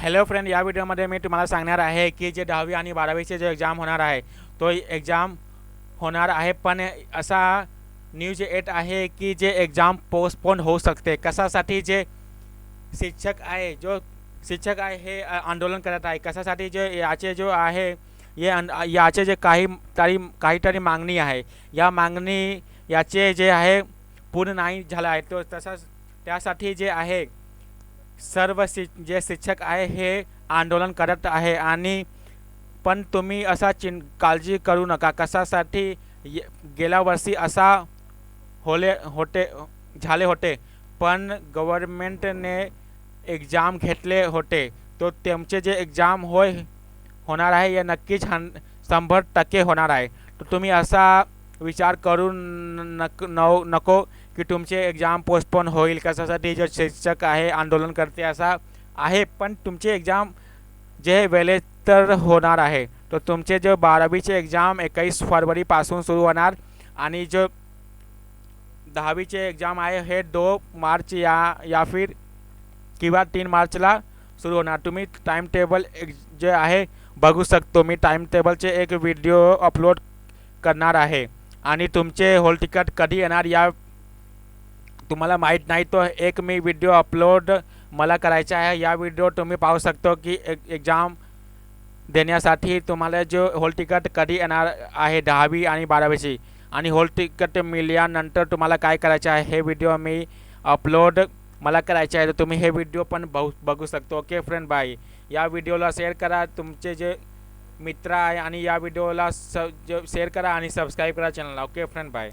Hello friend या व्हिडिओमध्ये मी तुम्हाला सांगणार आहे की जे दहावी आणि बारावीचे जे एक्झाम होणार आहे तो एक्झाम होणार आहे. पण असा न्यूज येत आहे की जे एक्झाम पोस्टपोन होऊ शकते. कशासाठी जे शिक्षक आहे जो शिक्षक आहे हे आंदोलन करत आहे कशासाठी जे याचे जो आहे ये याचे जे काही तरी काहीतरी मागणी आहे. या मागणी याचे जे आहे पूर्ण नाही झालं आहे. तो तसंच त्यासाठी जे आहे सर्व शि जे शिक्षक आहे हे आंदोलन करत आहे आणि पण तुम्ही असा चिं काळजी करू नका. कशासाठी गेल्या वर्षी असा होले होते झाले होते. पण गव्हर्मेंटने एक्झाम घेतले होते. तो त्यांचे जे एक्झाम होय होणार आहे हे नक्कीच हन शंभर टक्के होणार आहे. तर तुम्ही असा विचार करू न- नक नव नको की तुमचे एक्झाम पोस्टपोन होईल कशासाठी जे शिक्षक आहे आंदोलन करते असा आहे पण तुमचे एक्झाम जे वेळेत तर होणार आहे. तर तुमचे जे बारावीचे एक्झाम एकवीस फरवरीपासून सुरू होणार आणि जो दहावीचे एक्झाम आहे हे दो मार्च या या फिर किंवा तीन मार्चला सुरू होणार. तुम्ही टाईम टेबल एक जे आहे बघू शकतो. मी टाईम टेबलचे एक व्हिडिओ अपलोड करणार आहे. आणि तुमचे होल तिकट कधी येणार या तुम्हाला माहीत नाही तो एक मी व्हिडिओ अपलोड मला करायचा आहे. या व्हिडिओ तुम्ही पाहू शकतो की एक एक्झाम देण्यासाठी तुम्हाला जो होल तिकीट कधी येणार आहे दहावी आणि बारावीची. आणि होल तिकीट मिळल्यानंतर तुम्हाला काय करायचं आहे हे व्हिडिओ मी अपलोड मला करायचे आहे. तर तुम्ही हे व्हिडिओ पण बघू बघू शकतो. ओके फ्रेंड बाय या व्हिडिओला शेअर करा. तुमचे जे मित्र आहे आणि या व्हिडिओला स शेअर करा आणि सबस्क्राईब करा चॅनलला ओके फ्रेंड बाय